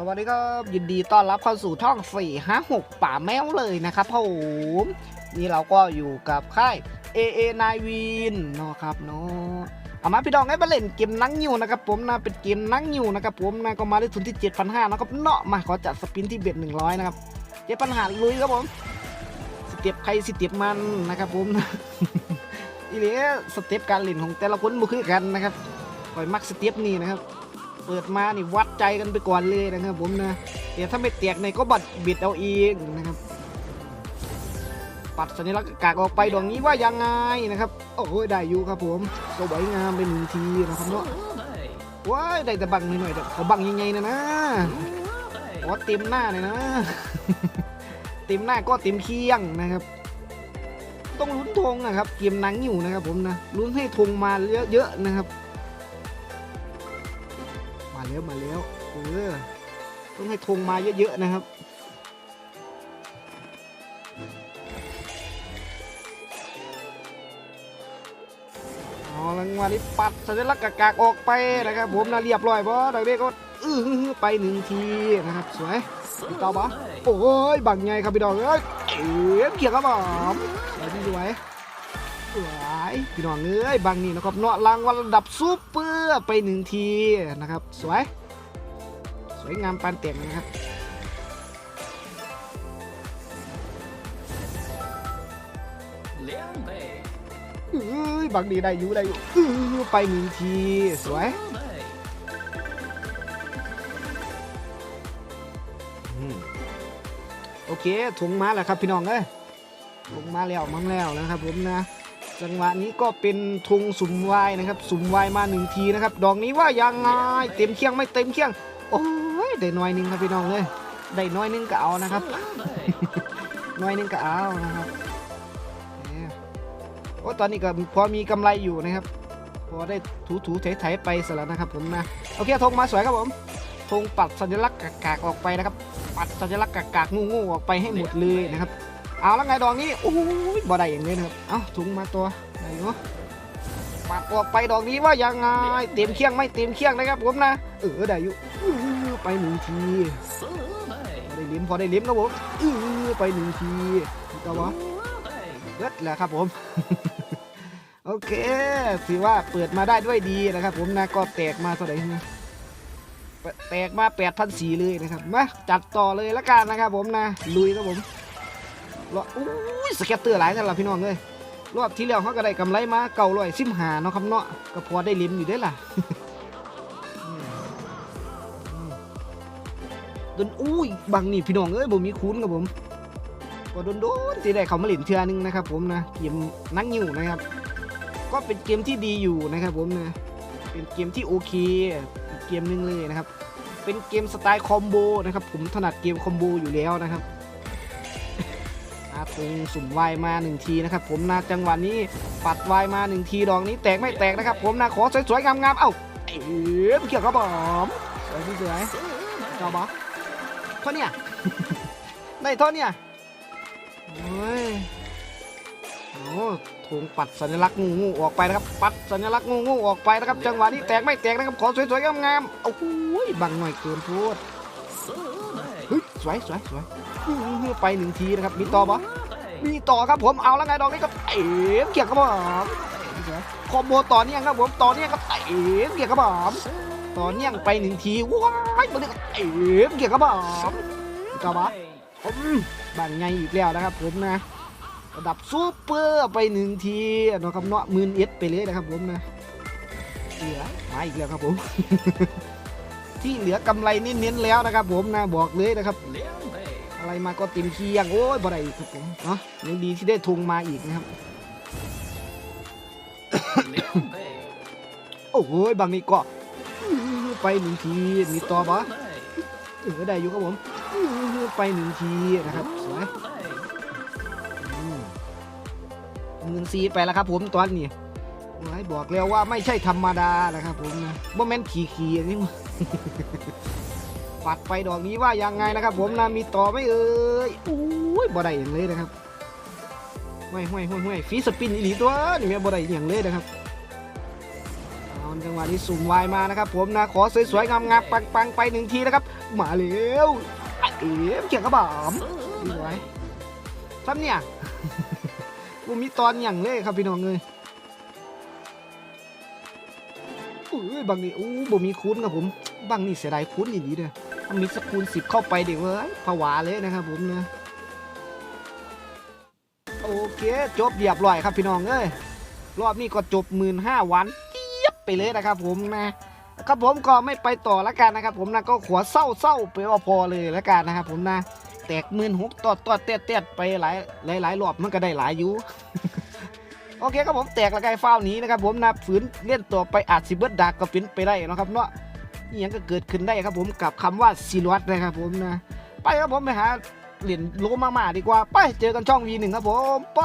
สวัสดีครับยินดีต้อนรับเข้าสู่ช่อง 4 5 6 ป่าแมวเลยนะครับผมนี่เราก็อยู่กับค่าย AA นายวินเนาะครับเนาะเอามาพี่ดองให้มาเล่นเกมนั่งอยู่นะครับผมนะเป็นเกมนั่งอยู่นะครับผมนะก็มาได้ทุนที่ 7,500นะครับเนาะมาขอจัดสปินที่เบ็ด100 นะครับ7,500ลุยครับผมสเต็ปใครสเต็ปมันนะครับผมนะอีเลสเต็ปการเล่นของแต่ละคนบ่คือกันนะครับคอยมักสเต็ปนี้นะครับ เปิดมานี่วัดใจกันไปก่อนเลยนะครับ ผมนะเดี๋ยวถ้าไม่แตกในก็บัดบิดเอาเองนะครับ ปัดสัญลักษณ์กากออกไปดวงนี้ว่ายังไงนะครับโอ้โหได้อยู่ครับผมสวยงามเป็นหนึ่งทีนะครับเนาะว้ายได้แต่บังหน่อยๆแต่เขาบังยังไงนะนะโอ้เต็มหน้าเลยนะเต็มหน้าก็เต็มเคียงนะครับต้องลุ้นธงนะครับ เกมนังอยู่นะครับผมนะลุ้นให้ธงมาเยอะๆนะครับ แล้วมาแล้วเออต้องให้ธงมาเยอะๆนะครับเอาลังมานี้ปัดสัญลักษณ์กากๆออกไปนะครับ ผมนะเรียบร้อยเพราะดังนี้ก็อื้อไปหนึ่งทีนะครับ สวยพี่ต่อปะโอ้ยบังไงครับพี่ดอกเอ้ยเอ๋เกี่ยวกับผมสวยสวย หลายพี่น้องเงยบางนี่นะครับเนาะรางวัลระดับซูเปอร์ไปหนึ่งทีนะครับ สวย สวยงามปานเต่งนะครับอ้ยบางดีได้อยู่ได้อยู่ไปหนึ่งทีสวยโอเคถุงมาแล้วครับพี่น้องเอ้ยลงมาแล้วมั่งแล้วนะครับผมนะ จังหวะนี้ก็เป็นทงสุ่มวายนะครับสุ่มวายมาหนึ่งทีนะครับดอกนี้ว่ายังไงเต็มเคียงไม่เต็มเคียง โอ้ยได้น้อยนึงครับพี่น้องเลยได้น้อยนึงก็เอานะครับ，น้อยนึงก็เอานะครับเนี่ยโอ้ตอนนี้ก็พอมีกำไรอยู่นะครับ พอได้ถูถูไถๆไปสแล้วนะครับผมนะโอเคธงมาสวยครับผมธงปัดสัญลักษณ์กากๆออกไปนะครับ ปัดสัญลักษณ์กากๆงูๆออกไปให้หมดเลยนะครับ เอาแล้วไงดอกนี้โอ้ยบ่ได้อย่างนี้นะครับเอาถุงมาตัวไหนวะปัดออกไปดอกนี้ว่ายังไงเต็มเครื่องไม่เต็มเครื่องนะครับผมนะเออได้อยู่ไปหนึ่งทีได้ลิ้มพอได้ลิ้มนะผมเออไปหนึ่งทีก็วะเลิศแล้วครับผมโอเคถือว่าเปิดมาได้ด้วยดีนะครับ ผมนะก็แตกมาเท่าไหร่นแตกมา8,400เลยนะครับมาจัดต่อเลยละกันนะครับผมนะลุยครับผม รออุ้ยสเก็ตเตอร์หลายท่านละพี่น้องเลยรอบที่แล้วเขาก็ได้กำไรมาเก่าร้อยสิบหาเนาะครับเนาะก็พอได้ลิ้มอยู่ได้ล่ะดนอุ้ยบังนี่พี่น้องเอ้ยบ่มีคุ้นครับผมก็โดนๆที่ได้เขามาเล่นเทือนึงนะครับ ผมนะเกมนั่งอยู่นะครับ ก็เป็นเกมที่ดีอยู่นะครับ ผมนะเป็นเกมที่โอเคอีกเกมนึงเลยนะครับ เป็นเกมสไตล์คอมโบนะครับผมถนัดเกมคอมโบอยู่แล้วนะครับ อาตรงสุ่มวายมาหนึ่งทีนะครับผมนะจังหวะนี้ปัดวายมาหนึ่งทีดอกนี้แตกไม่แตกนะครับผมนะขอสวยๆงามๆเอ้าเอ๋เกี่ยวกับผม สวยสวยๆเจ้าบอเท่าเนี้ยได้เท่าเนี้ยโอ้ยโอ้ถุงปัดสัญลักษณ์งูงูออกไปนะครับ ปัดสัญลักษณ์งูงูออกไปนะครับ จังหวะนี้แตกไม่แตกนะครับ ขอสวยๆงามๆโอ้โหบังหน่อยเกินพูด，เฮ้ยสวยสวยสวย ไปหนึ่งทีนะครับมีต่อปะมีต่อครับผมเอาแล้วไงดอกนี้ก็เต๋เกียร์ครับผมคอมโบต่อเนี่อครับผมต่อเนี่อก็เต๋เกียร์ครับผมต่อเนื่องไปหนึ่งทีว้ายมันก็เต๋เกียร์ครับผมกับวะผมบังไงอีกแล้วนะครับผมนะระดับซูเปอร์ไปหนึ่งทีนะครับเนาะมื่นเอสไปเลยนะครับผมนะเหลือมาอีกแล้วครับผมที่เหลือกำไรเน้นๆแล้วนะครับผมนะบอกเลยนะครับ อะไรมาก็ติมเคียงโอ้ยบ่ได้ครับผมเนาะยังดีที่ได้ทงมาอีกนะครับ โอ้ยบางนี้ก็ไปหนึ่งทีมีต่อปะเออได้อยู่ครับผมไปหนึ่งทีนะครับสวยหมื่นซีไปแล้วครับผมตอนนี้หมายบอกแล้วว่าไม่ใช่ธรรมดานะครับผมนะบ่แม่นขี่ขี่อันนี้ ปัดไปดอกนี้ว่ายังไงนะครับ ผมนะมีต่อไหม่เอ่ยโอ้ยบ่ได้อย่างเลยนะครับห้วยห้วยห้วยห้วยฟีสปินอีหลีตัวนี่แม่บ่ได้อย่างเลยนะครับเอาจังหวะนี้สุ่มวายมานะครับ ผมนะขอสวยๆงามๆปังๆไปหนึ่งทีนะครับมาแล้วไอ้เอ๋เกี่ยงกระบามสู้ดีมาไว้ซ้ำเนี่ยกูมีตอนอย่างเลยครับพี่น้องเลยอุ้ยบางนี่อู้บ่มีคูณครับผมบางนี่เสียดายคูณดีๆเด้อ มีสกูลสิบเข้าไปเดี๋ยวเว้ยผวาเลยนะครับผมนะโอเค จบเรียบร้อยครับพี่น้องเอ้ยรอบนี้ก็จบหมื่นห้าวันเจี๊ยบไปเลยนะครับผมนะครับผมก็ไม่ไปต่อล้วกันนะครับ ผมนะก็ขวเศร้าเศร้าๆไปว่าพอเลยล้วกันนะครับผมนะแตกหมื่นหกตอดตอดเตะเตะไปหลายหลายหลายรอบมันก็ได้หลายอยู่โอเคครับผมแตกละกายฟ้าวหนี้นะครับผมนะฝืนเล่นต่อไปอาจสิเบิดดักก็เป็นไปได้นะครับเนาะ นี่ยังก็เกิดขึ้นได้ครับผมกับคำว่าซีรวัตนะครับผมนะ ไปครับผมไปหาเหรียญโลมาๆดีกว่า ไปเจอกันช่องวีหนึ่งครับผม ไป